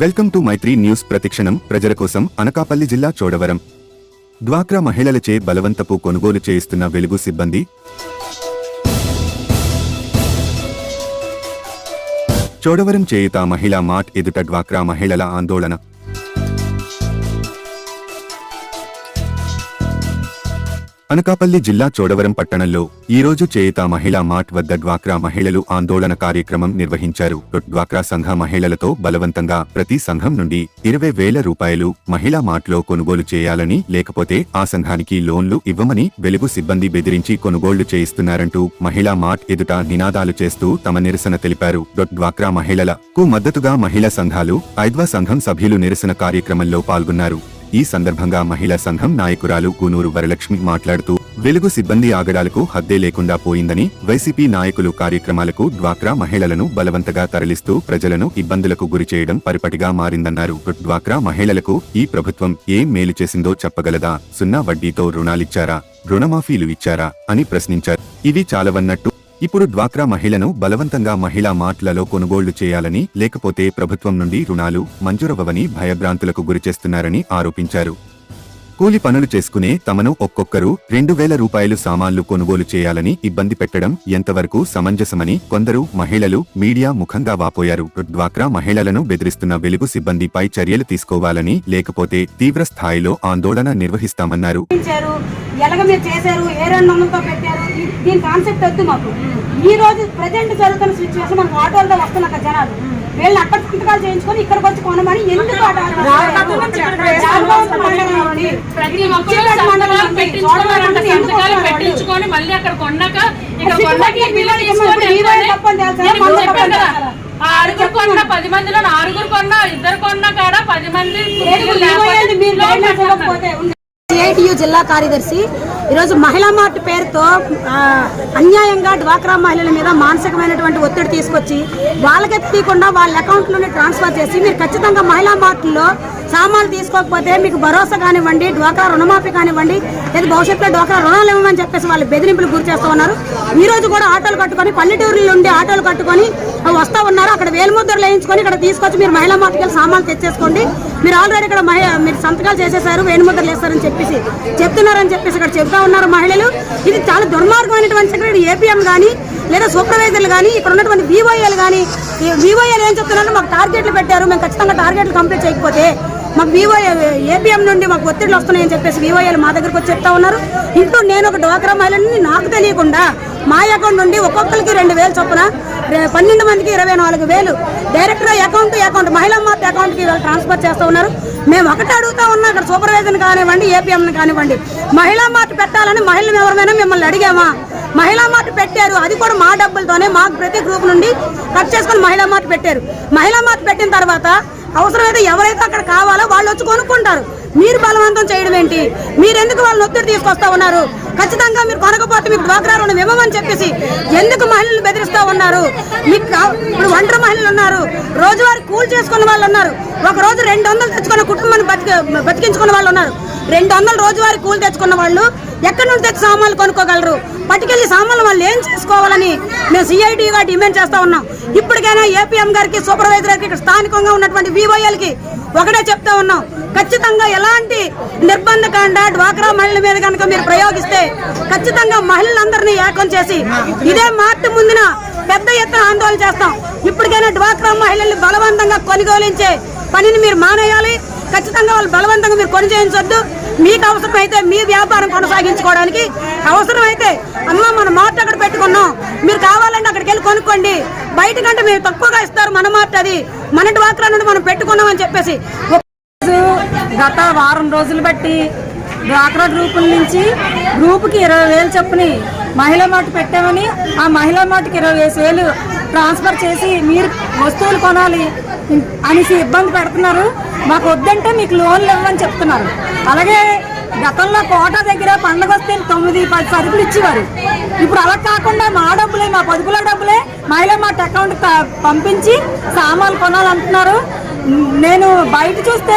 Welcome to Mythri news ప్రతిక్షణం. ప్రజల కోసం అనకాపల్లి జిల్లా చోడవరం. డ్వాక్రా మహిళలచే బలవంతపు కొనుగోలు చేయిస్తున్న వెలుగు సిబ్బంది. చోడవరం చేయుత మహిళా మాట్ ఎదుట డ్వాక్రా మహిళల ఆందోళన. అనకాపల్లి జిల్లా చోడవరం పట్టణంలో ఈ రోజు మహిళా మాట్ వద్ద డ్వాక్రా మహిళలు ఆందోళన కార్యక్రమం నిర్వహించారు. డ్వాక్రా సంఘ మహిళలతో బలవంతంగా ప్రతి సంఘం నుండి ఇరవై వేల రూపాయలు మహిళా మాట్లో కొనుగోలు చేయాలని లేకపోతే ఆ సంఘానికి లోన్లు ఇవ్వమని వెలుగు సిబ్బంది బెదిరించి కొనుగోళ్ళు చేయిస్తున్నారంటూ మహిళా మాట్ ఎదుట నినాదాలు చేస్తూ తమ నిరసన తెలిపారు. డ్వాక్రా మహిళలకు మద్దతుగా మహిళా సంఘాలు ఐద్వా సంఘం సభ్యులు నిరసన కార్యక్రమంలో పాల్గొన్నారు. ఈ సందర్భంగా మహిళా సంఘం నాయకురాలు కూనూరు వరలక్ష్మి మాట్లాడుతూ వెలుగు సిబ్బంది ఆగడాలకు హద్దే లేకుండా పోయిందని వైసీపీ నాయకులు కార్యక్రమాలకు డ్వాక్రా మహిళలను బలవంతగా తరలిస్తూ ప్రజలను ఇబ్బందులకు గురిచేయడం పరిపటిగా మారిందన్నారు. డ్వాక్రా మహిళలకు ఈ ప్రభుత్వం ఏం మేలు చేసిందో చెప్పగలదా? సున్నా వడ్డీతో రుణాలిచ్చారా? రుణమాఫీలు ఇచ్చారా? అని ప్రశ్నించారు. ఇవి చాలవన్నట్టు ఇప్పుడు డ్వాక్రా మహిళను బలవంతంగా మహిళా మార్ట్లలో కొనుగోళ్ళు చేయాలని లేకపోతే ప్రభుత్వం నుండి రుణాలు మంజూరవ్వని భయభ్రాంతులకు గురిచేస్తున్నారని ఆరోపించారు. కూలి పనులు చేసుకునే తమను ఒక్కొక్కరు రెండు వేల రూపాయలు సామాన్లు కొనుగోలు చేయాలని ఇబ్బంది పెట్టడం ఎంతవరకు సమంజసమని కొందరు మహిళలు మీడియా ముఖంగా వాపోయారు. డ్వాక్రా మహిళలను బెదిరిస్తున్న వెలుగు సిబ్బందిపై చర్యలు తీసుకోవాలని లేకపోతే తీవ్ర స్థాయిలో ఆందోళన నిర్వహిస్తామన్నారు. ఎలాగ మీరు చేశారు ఏ రెండు పెట్టారు దీని కాన్సెప్ట్ వద్దు మాకు. ఈ రోజు ప్రజెంట్ జరుగుతున్న సిచ్యువేషన్ మనకు ఆటోలతో వస్తున్నారు జనాలు. వీళ్ళని అక్కడ సంతకాలు చేయించుకొని ఇక్కడికి వచ్చి కొనమని ఎందుకు పెట్టించుకొని మళ్ళీ అక్కడ కొన్నాక ఆరుగురు కొన్నా పది మందిలో ఆరుగురు కొన్నా ఇద్దరు కొన్నా కాడ పది మంది ఏటీయు జిల్లా కార్యదర్శి. ఈరోజు మహిళా మార్ట్ పేరుతో అన్యాయంగా డ్వాక్రా మహిళల మీద మానసికమైనటువంటి ఒత్తిడి తీసుకొచ్చి వాళ్ళకి తీయకుండా వాళ్ళ అకౌంట్లోనే ట్రాన్స్ఫర్ చేసి మీరు ఖచ్చితంగా మహిళా మార్ట్లో సామాన్లు తీసుకోకపోతే మీకు భరోసా కానివ్వండి డ్వాక్రా రుణమాఫీ కానివ్వండి లేదా భవిష్యత్తులో డ్వాక్రా రుణాలు ఇవ్వమని చెప్పేసి వాళ్ళు బెదిరింపులు గురి చేస్తూ ఉన్నారు. ఈ రోజు కూడా ఆటోలు కట్టుకొని పల్లెటూరులో నుండి ఆటోలు కట్టుకొని వస్తా ఉన్నారు. అక్కడ వేలుముద్రలు వేయించుకొని ఇక్కడ తీసుకొచ్చి మీరు మహిళా మార్ట్కి సామాన్లు తెచ్చేసుకోండి. మీరు ఆల్రెడీ ఇక్కడ మహి మీరు సంతకాలు చేసేసారు వేణుముద్రలు వేస్తారని చెప్పేసి చెప్తున్నారని చెప్పేసి ఇక్కడ చెప్తా ఉన్నారు మహిళలు. ఇది చాలా దుర్మార్గమైనటువంటి ఏపీఎం కానీ లేదా సూపర్వైజర్లు కానీ ఇక్కడ ఉన్నటువంటి వివోఏలు కానీ ఈ ఏం చెప్తున్నారు మాకు టార్గెట్లు పెట్టారు మేము ఖచ్చితంగా టార్గెట్లు కంప్లీట్ చేయకపోతే మాకు వివో ఏపీఎం నుండి మాకు ఒత్తిడిలు వస్తున్నాయని చెప్పేసి వివోఏలు మా దగ్గరకు వచ్చి చెప్తా ఉన్నారు. ఇంట్లో నేను ఒక డ్వాక్రా మహిళని నాకు తెలియకుండా మా అకౌంట్ నుండి ఒక్కొక్కరికి రెండు వేలు చొప్పున పన్నెండు మందికి ఇరవై నాలుగు వేలు. డైరెక్ట్గా అకౌంట్ అకౌంట్ మహిళా మార్ట్ అకౌంట్కి ట్రాన్స్ఫర్ చేస్తూ ఉన్నారు. మేము ఒకటి అడుగుతా ఉన్నాం ఇక్కడ సూపర్వైజర్ని కానివ్వండి ఏపీఎంని కానివ్వండి మహిళా మార్ట్ పెట్టాలని మహిళలు ఎవరైనా మిమ్మల్ని అడిగామా? మహిళా మార్ట్ పెట్టారు అది కూడా మా డబ్బులతోనే మాకు ప్రతి గ్రూప్ నుండి కట్ చేసుకొని మహిళా మార్ట్ పెట్టారు. మహిళా మార్ట్ పెట్టిన తర్వాత అవసరమైతే ఎవరైతే అక్కడ కావాలో వాళ్ళు వచ్చి కొనుక్కుంటారు. మీరు బలవంతం చేయడం ఏంటి? మీరు ఎందుకు వాళ్ళని ఒత్తిడి తీసుకొస్తా ఉన్నారు? ఖచ్చితంగా మీరు కొనకపోతే మీకు డ్వాక్రా రుణం ఇవ్వమని చెప్పేసి ఎందుకు మహిళలు బెదిరిస్తూ ఉన్నారు? మీకు కా- ఇప్పుడు ఒంటరి మహిళలు ఉన్నారు. రోజువారి కూల్ చేసుకున్న వాళ్ళు ఉన్నారు. ఒక రోజు రెండు వందలు తెచ్చుకున్న కుటుంబాన్ని బతికి బతికించుకున్న వాళ్ళు ఉన్నారు. రెండు వందలు రోజువారి కూలి తెచ్చుకున్న వాళ్ళు ఎక్కడి నుంచి తెచ్చి సామాన్లు కొనుక్కోగలరు? పట్టుకెళ్ళి సామాన్లు వాళ్ళు ఏం చేసుకోవాలని మేము సిఐటిగా డిమాండ్ చేస్తా ఉన్నాం. ఇప్పటికైనా ఏపీఎం గారికి సూపర్వైజర్ గారికి ఇక్కడ స్థానికంగా ఉన్నటువంటి వివోఎల్కి ఒకటే చెప్తా ఉన్నాం. ఖచ్చితంగా ఎలాంటి నిర్బంధ కాండ డ్వాక్రా మహిళల మీద కనుక మీరు ప్రయోగిస్తే ఖచ్చితంగా మహిళలందరినీ ఏకం చేసి ఇదే మార్చి ముందున పెద్ద ఎత్తున ఆందోళన చేస్తాం. ఇప్పటికైనా డ్వాక్రా మహిళల్ని బలవంతంగా కొనుగోలించే పనిని మీరు మానేయాలి. ఖచ్చితంగా వాళ్ళు బలవంతంగా మీరు కొని చేయించొద్దు. మీకు అవసరమైతే మీ వ్యాపారం కొనసాగించుకోవడానికి అవసరమైతే అమ్మ మన మార్ట్ అక్కడ పెట్టుకున్నాం. మీరు కావాలంటే అక్కడికి వెళ్ళి కొనుక్కోండి. బయట కంటే మేము తక్కువగా ఇస్తారు మన మార్ట్ అది. మన డ్వాక్రా నుండి మనం పెట్టుకున్నాం అని చెప్పేసి. గత వారం రోజులు బట్టి డ్వాక్రా గ్రూపుల నుంచి గ్రూప్కి ఇరవై వేలు చొప్పుని మహిళా మాట పెట్టామని ఆ మహిళా మాటకి ఇరవై వేలు ట్రాన్స్ఫర్ చేసి మీరు వస్తువులు కొనాలి అనేసి ఇబ్బంది పెడుతున్నారు. మాకు వద్దంటే మీకు లోన్లు ఇవ్వమని చెప్తున్నారు. అలాగే గతంలో కోట దగ్గర పండగ వస్తే తొమ్మిది పది సరుకులు ఇచ్చేవారు. ఇప్పుడు అలా కాకుండా మా డబ్బులే మా పదుపుల డబ్బులే మహిళా మాట అకౌంట్ పంపించి సామాన్లు కొనాలంటున్నారు. నేను బయట చూస్తే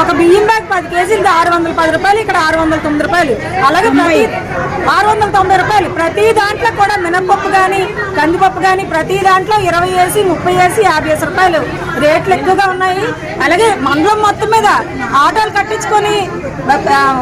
ఒక బియ్యం బ్యాగ్ పది కేజీలు ఆరు వందల పది రూపాయలు ఇక్కడ ఆరు వందల తొమ్మిది రూపాయలు. అలాగే ప్రతి ఆరు వందల తొంభై రూపాయలు. ప్రతి దాంట్లో కూడా మినపప్పు కానీ కందిపప్పు కానీ ప్రతి దాంట్లో ఇరవై వేసి ముప్పై వేసి యాభై వేసి రూపాయలు. రేట్లు ఎక్కువగా ఉన్నాయి. అలాగే మండలం మొత్తం మీద ఆటోలు కట్టించుకొని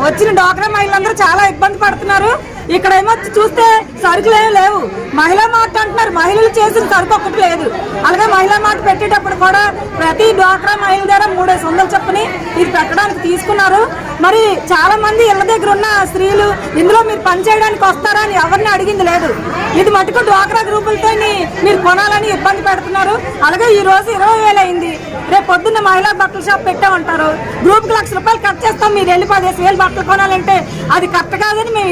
వచ్చిన డ్వాక్రా మహిళలందరూ చాలా ఇబ్బంది పడుతున్నారు. ఇక్కడ ఏమో చూస్తే సరుకులు ఏమి లేవు. మహిళా మార్ట్ అంటున్నారు. మహిళలు చేసిన సరుకు ఒకటి లేదు. అలాగే మహిళా మార్ట్ పెట్టేటప్పుడు కూడా ప్రతి డ్వాక్రా మహిళ దగ్గర మూడేసి వందలు చొప్పుని ఇది పెట్టడానికి తీసుకున్నారు. మరి చాలా మంది ఇళ్ళ దగ్గర ఉన్న స్త్రీలు ఇందులో మీరు పని చేయడానికి వస్తారా? అని ఎవరిని అడిగింది లేదు. ఇది మటుకు డ్వాక్రా గ్రూపులతో మీరు కొనాలని ఇబ్బంది పెడుతున్నారు. అలాగే ఈ రోజు ఇరవై వేలు అయింది. రేపు పొద్దున్న మహిళా బట్టల షాప్ పెట్టామంటారు. గ్రూప్ లక్ష రూపాయలు కట్ చేస్తాం. మీరు వెళ్ళి పదిహేను వేలు బట్టలు కొనాలంటే అది కరెక్ట్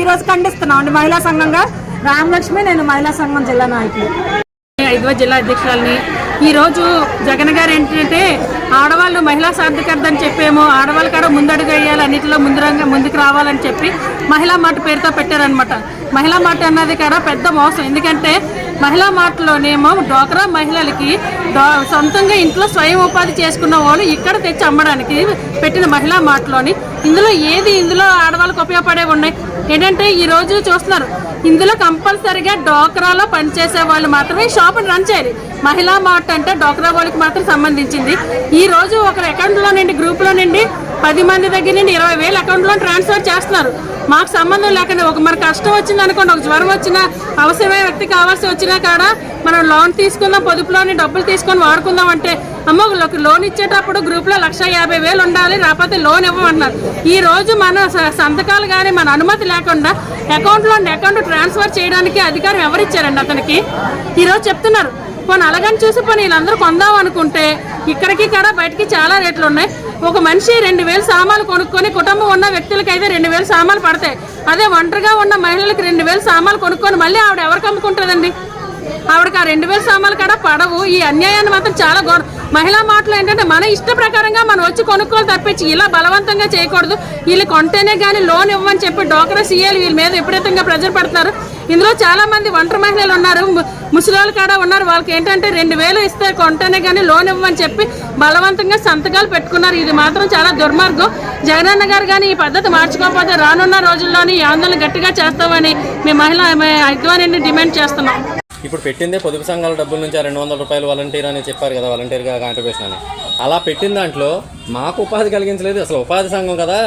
ఈరోజు ఈ రోజు ఖండిస్తున్నాం అండి. మహిళా సంఘంగా రామలక్ష్మి నేను మహిళా సంఘం జిల్లా నాయకులు. ఐదవ జిల్లా అధ్యక్షురాలని. ఈరోజు జగన్ గారు ఏంటంటే ఆడవాళ్ళు మహిళా సాధికారత అని చెప్పేమో ఆడవాళ్ళు కూడా ముందడుగు వేయాలి అన్నిటిలో ముందురంగా ముందుకు రావాలని చెప్పి మహిళా మాట పేరుతో పెట్టారనమాట మహిళా మాట అన్నది కూడా పెద్ద మోసం. ఎందుకంటే మహిళా మాటలోనేమో డోక్రా మహిళలకి సొంతంగా ఇంట్లో స్వయం ఉపాధి చేసుకున్న వాళ్ళు ఇక్కడ తెచ్చి అమ్మడానికి పెట్టిన మహిళా మాటలోని ఇందులో ఏది ఇందులో ఆడవాళ్ళకి ఉపయోగపడే ఉన్నాయి? ఏంటంటే ఈ రోజు చూస్తున్నారు. ఇందులో కంపల్సరిగా డోక్రాలో పనిచేసే వాళ్ళు మాత్రమే షాప్ని రన్ చేయాలి. మహిళా మార్ట్ అంటే డోక్రా వాళ్ళకి మాత్రం సంబంధించింది. ఈ రోజు ఒక అకౌంట్లో నుండి గ్రూప్లో నుండి పది మంది దగ్గర నుండి ఇరవై వేల అకౌంట్లో ట్రాన్స్ఫర్ చేస్తున్నారు. మాకు సంబంధం లేకుండా ఒక మన కష్టం వచ్చింది అనుకోండి ఒక జ్వరం వచ్చినా అవసరమైన వ్యక్తి కావాల్సి వచ్చినా కాడ మనం లోన్ తీసుకుందాం పొదుపులోని డబ్బులు తీసుకొని వాడుకుందాం అంటే అమ్మ ఒక లోన్ ఇచ్చేటప్పుడు గ్రూప్లో లక్ష యాభై వేలు ఉండాలి రాకపోతే లోన్ ఇవ్వమంటున్నారు. ఈ రోజు మన స- సంతకాలు కానీ మన అనుమతి లేకుండా అకౌంట్లో అకౌంట్ ట్రాన్స్ఫర్ చేయడానికి అధికారం ఎవరిచ్చారండి అతనికి? ఈరోజు చెప్తున్నారు. పోనీ అలాగని చూసి పోనీ వీళ్ళందరూ కొందాం అనుకుంటే ఇక్కడికి కూడా బయటికి చాలా రేట్లు ఉన్నాయి. ఒక మనిషి రెండు వేలు సామాన్లు కొనుక్కొని కుటుంబం ఉన్న వ్యక్తులకి అయితే రెండు వేలు సామాన్లు పడతాయి. అదే ఒంటరిగా ఉన్న మహిళలకు రెండు వేలు సామాన్లు కొనుక్కొని మళ్ళీ ఆవిడ ఎవరికి అమ్ముకుంటుందండి? ఆవిడకి ఆ రెండు వేల సామాన్లు కూడా పడవు. ఈ అన్యాయాన్ని మాత్రం చాలా ఘోరం మహిళా మాటలు ఏంటంటే మన ఇష్ట ప్రకారంగా మనం వచ్చి కొనుక్కోవాలి తప్పించి ఇలా బలవంతంగా చేయకూడదు. వీళ్ళు కొంటేనే కానీ లోన్ ఇవ్వమని చెప్పి డోక్రా సీఏలు వీళ్ళ మీద విపరీతంగా ప్రెజర్ పెడుతున్నారు. ఇందులో చాలా మంది ఒంటరి మహిళలు ఉన్నారు. ముసలి ముసలోళ్ళు కూడా ఉన్నారు. వాళ్ళకి ఏంటంటే రెండు వేలు ఇస్తే కొంటేనే కానీ లోన్ ఇవ్వమని చెప్పి బలవంతంగా సంతకాలు పెట్టుకున్నారు. ఇది మాత్రం చాలా దుర్మార్గం. జగనన్న గారు కానీ ఈ పద్ధతి మార్చుకోకపోతే రానున్న రోజుల్లోని ఈ ఆందోళన గట్టిగా చేస్తామని మేము మహిళ ఐద్వాని డిమాండ్ చేస్తున్నాం. ఇప్పుడు పెట్టిందే పొదుపు సంఘాల డబ్బుల నుంచి ఆ రెండు వందల రూపాయలు వాలంటీర్ అని చెప్పారు కదా వాలంటీర్గా కాంట్రిబ్యూషన్ అని. అలా పెట్టిన దాంట్లో మాకు ఉపాధి కలిగించలేదు. అసలు ఉపాధి సంఘం కదా.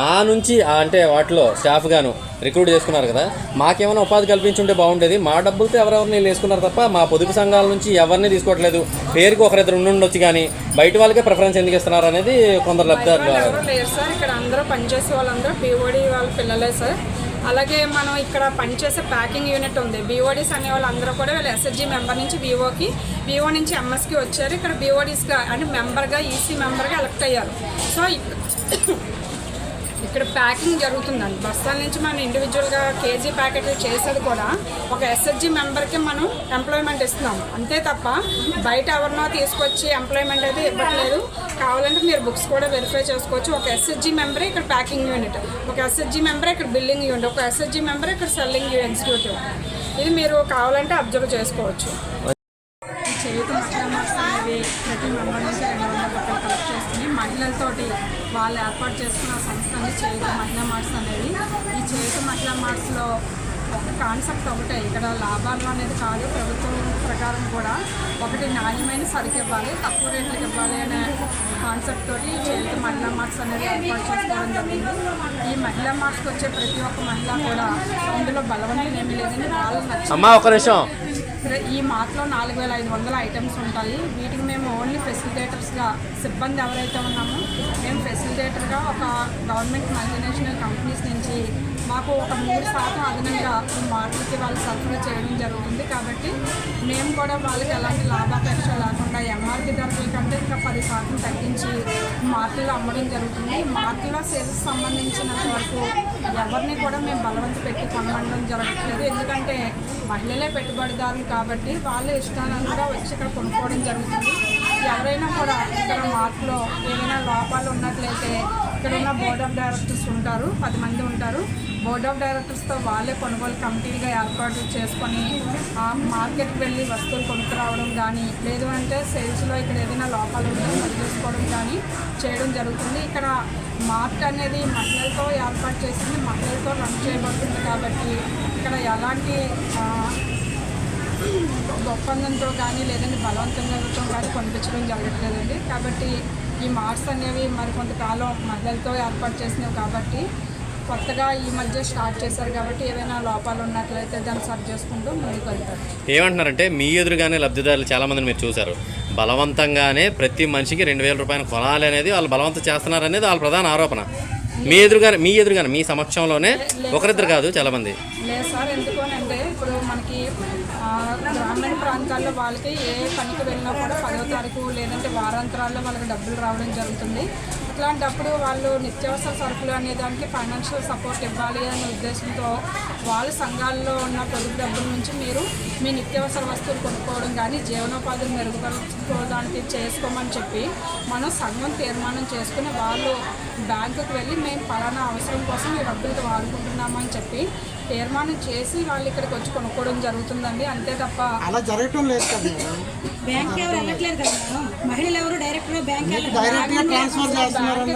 మా నుంచి అంటే వాటిలో స్టాఫ్ గాను రిక్రూట్ చేసుకున్నారు కదా. మాకేమైనా ఉపాధి కల్పించుంటే బాగుండేది. మా డబ్బులతో ఎవరెవరిని వేసుకున్నారు తప్ప మా పొదుపు సంఘాల నుంచి ఎవరిని తీసుకోవట్లేదు. పేరుకి ఒకరిద్దరు ఉండి ఉండొచ్చు కానీ బయట వాళ్ళకే ప్రిఫరెన్స్ ఎందుకు ఇస్తున్నారు అనేది కొందరు లేరు సార్. ఇక్కడ అందరూ పనిచేసే వాళ్ళందరూ బీఓడి వాళ్ళ పిల్లలే సార్. అలాగే మనం ఇక్కడ పనిచేసే ప్యాకింగ్ యూనిట్ ఉంది. బీఓడీస్ అనే వాళ్ళందరూ కూడా వీళ్ళు ఎస్ఎస్జి మెంబర్ నుంచి బీఓకి బీఓ నుంచి ఎంఎస్కి వచ్చారు. ఇక్కడ బీఓడీస్గా అంటే మెంబర్గా ఈసీ మెంబర్గా ఎలక్ట్ అయ్యారు. సో ఇక్కడ ప్యాకింగ్ జరుగుతుందండి. బస్తాల నుంచి మనం ఇండివిజువల్గా కేజీ ప్యాకెట్లు చేసేది కూడా ఒక ఎస్ఎస్జి మెంబర్కి మనం ఎంప్లాయ్మెంట్ ఇస్తున్నాం. అంతే తప్ప బయట ఎవరినో తీసుకొచ్చి ఎంప్లాయ్మెంట్ అయితే ఇవ్వట్లేదు. కావాలంటే మీరు బుక్స్ కూడా వెరిఫై చేసుకోవచ్చు. ఒక ఎస్ఎస్జి మెంబరే ఇక్కడ ప్యాకింగ్ యూనిట్ ఒక ఎస్ఎస్జి మెంబరే ఇక్కడ బిల్డింగ్ యూనిట్ ఒక ఎస్ఎస్జి మెంబరే ఇక్కడ సెల్లింగ్ ఇన్స్టిట్యూట్ ఇది మీరు కావాలంటే అబ్జర్వ్ చేసుకోవచ్చు. చేతి అనేవి ప్రతి మెంబర్ నుంచి రెండు వందల రూపాయలు కలెక్ట్ చేసుకుని మహిళలతోటి వాళ్ళు ఏర్పాటు చేసుకున్న సంస్థని చేతి మహిళా మార్క్స్ అనేవి ఈ చేతి మహిళా మార్క్స్లో ఒక కాన్సెప్ట్ ఒకటే ఇక్కడ లాభాలు అనేది కాదు ప్రభుత్వం ప్రకారం కూడా ఒకటి నాణ్యమైన సరుకు ఇవ్వాలి తక్కువ రేట్లకు ఇవ్వాలి అనే కాన్సెప్ట్ తోటి చేతి మహిళా మార్క్స్ అనేది ఏర్పాటు చేసుకోవడం జరిగింది. ఈ మహిళా మార్క్స్కి వచ్చే ప్రతి ఒక్క మహిళ కూడా ఇందులో బలవంతం ఏమీ లేదని వాళ్ళు నచ్చిన ఈ మార్ట్లో నాలుగు వేల ఐదు వందల ఐటమ్స్ ఉంటాయి. వీటికి మేము ఓన్లీ ఫెసిలిటేటర్స్గా సిబ్బంది ఎవరైతే ఉన్నామో మేము ఫెసిలిటేటర్గా ఒక గవర్నమెంట్ మల్టీనేషనల్ కంపెనీస్ నుంచి మాకు ఒక మూడు శాతం అదనంగా మార్కెట్కి వాళ్ళు సరఫరా చేయడం జరుగుతుంది కాబట్టి మేము కూడా వాళ్ళకి ఎలాంటి లాభాపేక్ష లేకుండా ఎంఆర్పి ధరల కంటే ఇంకా పది శాతం తగ్గించి మార్కెట్లో అమ్మడం జరుగుతుంది. మార్కెట్లో సేల్స్ సంబంధించినంత వరకు ఎవరిని కూడా మేము బలవంత పెట్టి కొనడం జరగట్లేదు. ఎందుకంటే మహిళలే పెట్టుబడిదారులు కాబట్టి వాళ్ళే ఇష్టానంగా వచ్చి ఇక్కడ కొనుక్కోవడం జరుగుతుంది. ఎవరైనా కూడా ఇక్కడ మార్క్లో ఏదైనా లోపాలు ఉన్నట్లయితే ఇక్కడ ఉన్న బోర్డ్ ఆఫ్ డైరెక్టర్స్ ఉంటారు పది మంది ఉంటారు. బోర్డ్ ఆఫ్ డైరెక్టర్స్తో వాళ్ళే కొనుగోలు కమిటీలుగా ఏర్పాటు చేసుకొని మార్కెట్కి వెళ్ళి వస్తువులు కొనుక్కురావడం కానీ లేదు అంటే సేల్స్లో ఇక్కడ ఏదైనా లోపాలు ఉంటే సరి కానీ చేయడం జరుగుతుంది. ఇక్కడ మార్క్ అనేది మహిళలతో ఏర్పాటు చేసింది మహిళలతో రన్ చేయబడుతుంది కాబట్టి ఇక్కడ ఎలాంటి ఒప్పందంతో కానీ లేదంటే బలవంతంగా కానీ పంపించడం జరగట్లేదండి. కాబట్టి ఈ మార్క్స్ అనేవి మరి కొంతకాలం మహిళలతో ఏర్పాటు చేసినవి కాబట్టి కొత్తగా ఈ మధ్య స్టార్ట్ చేశారు కాబట్టి ఏదైనా లోపాలు ఉన్నట్లయితే దాన్ని సరి చేసుకుంటూ ముందుకు వెళ్తారు. ఏమంటున్నారంటే మీ ఎదురుగానే లబ్ధిదారులు చాలా మందిని మీరు చూశారు. బలవంతంగానే ప్రతి మనిషికి రెండు వేల రూపాయలు కొనాలి అనేది వాళ్ళు బలవంతం చేస్తున్నారు అనేది వాళ్ళ ప్రధాన ఆరోపణ. మీ ఎదురుగానే మీ ఎదురుగానే మీ సమక్షంలోనే ఒకరిద్దరు కాదు చాలా మంది లేదు సార్ ఆ, గ్రామీణ ప్రాంతాల్లో వాళ్ళకి ఏ పనికి వెళ్ళినా కూడా పదో తారీఖు లేదంటే వారాంతరాల్లో వాళ్ళకి డబ్బులు రావడం జరుగుతుంది. ఇట్లాంటప్పుడు వాళ్ళు నిత్యావసర సరుకులు అనే దానికి ఫైనాన్షియల్ సపోర్ట్ ఇవ్వాలి అనే ఉద్దేశంతో వాళ్ళ సంఘాల్లో ఉన్న పొదుపు డబ్బుల నుంచి మీరు మీ నిత్యావసర వస్తువులు కొనుక్కోవడం కానీ జీవనోపాధిని మెరుగుపరుచుకోవడానికి చేసుకోమని చెప్పి మనం సంఘం తీర్మానం చేసుకుని వాళ్ళు బ్యాంకుకు వెళ్ళి మేము పలానా అవసరం కోసం ఈ డబ్బులతో వాడుకుంటున్నామని చెప్పి తీర్మానం చేసి వాళ్ళు ఇక్కడికి వచ్చి కొనుక్కోవడం జరుగుతుందండి అంతే తప్ప అలా జరగటం లేదు కదా బ్యాంక్ ఎవరు వెళ్ళట్లేదు కదా మహిళలు ఎవరు డైరెక్ట్గా బ్యాంక్ డైరెక్ట్గా ట్రాన్స్ఫర్ చేస్తున్నారు.